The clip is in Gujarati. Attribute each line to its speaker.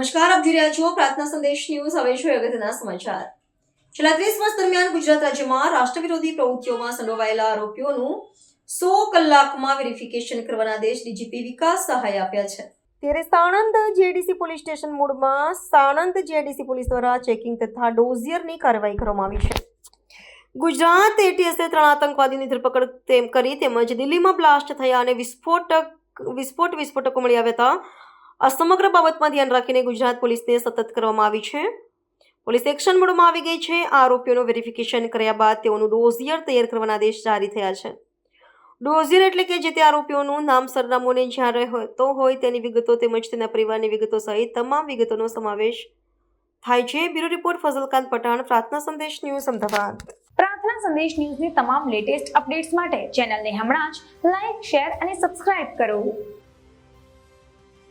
Speaker 1: નમસ્કાર, આપ જોઈ રહ્યા છો પ્રાર્થના સંદેશ ન્યૂઝ. હવે છે અગત્યના સમાચાર. છેલ્લા ત્રીસ વર્ષ દરમિયાન ગુજરાત રાજ્યમાં રાષ્ટ્રવિરોધી પ્રવૃત્તિઓમાં સંડોવાયેલા આરોપીઓનું સો કલાકમાં વેરિફિકેશન કરવાના આદેશ ડીજીપી વિકાસ સહાય આપ્યા છે. ત્યારે સાણંદ જેડીસી પોલીસ સ્ટેશન મોડમાં સાણંદ જેડીસી પોલીસ દ્વારા ચેકિંગ તથા ડોઝિયરની કાર્યવાહી કરવામાં આવી છે. ગુજરાત એટીએસે ત્રણ આતંકવાદીની ધરપકડ તેમ કરી તેમજ દિલ્હીમાં બ્લાસ્ટ થયા અને વિસ્ફોટક વિસ્ફોટ વિસ્ફોટકો મળી આવ્યા હતા. આ સમગ્ર બાબતમાં ધ્યાન રાખીને ગુજરાત પોલીસને સતત કરવામાં આવી છે. પોલીસ એક્શન મોડમાં આવી ગઈ છે. આ આરોપીઓનું વેરિફિકેશન કર્યા બાદ તેઓનું ડોઝિયર તૈયાર કરવાના આદેશ જારી થયા છે. ડોઝિયર એટલે કે જે તે આરોપીઓનું નામ સરનામું અને જ્યાં રહેતો હોય તેની વિગતો તેમજ તેના પરિવારની વિગતો સહિત તમામ વિગતોનો સમાવેશ થાય છે. બ્યુરો રિપોર્ટ, ફઝલકાંત પઠાણ, પ્રાર્થના સંદેશ ન્યૂઝ, અમદાવાદ.
Speaker 2: પ્રાર્થના સંદેશ ન્યૂઝની તમામ લેટેસ્ટ અપડેટ્સ માટે ચેનલને હમણાં જ લાઈક, શેર અને સબસ્ક્રાઇબ કરો.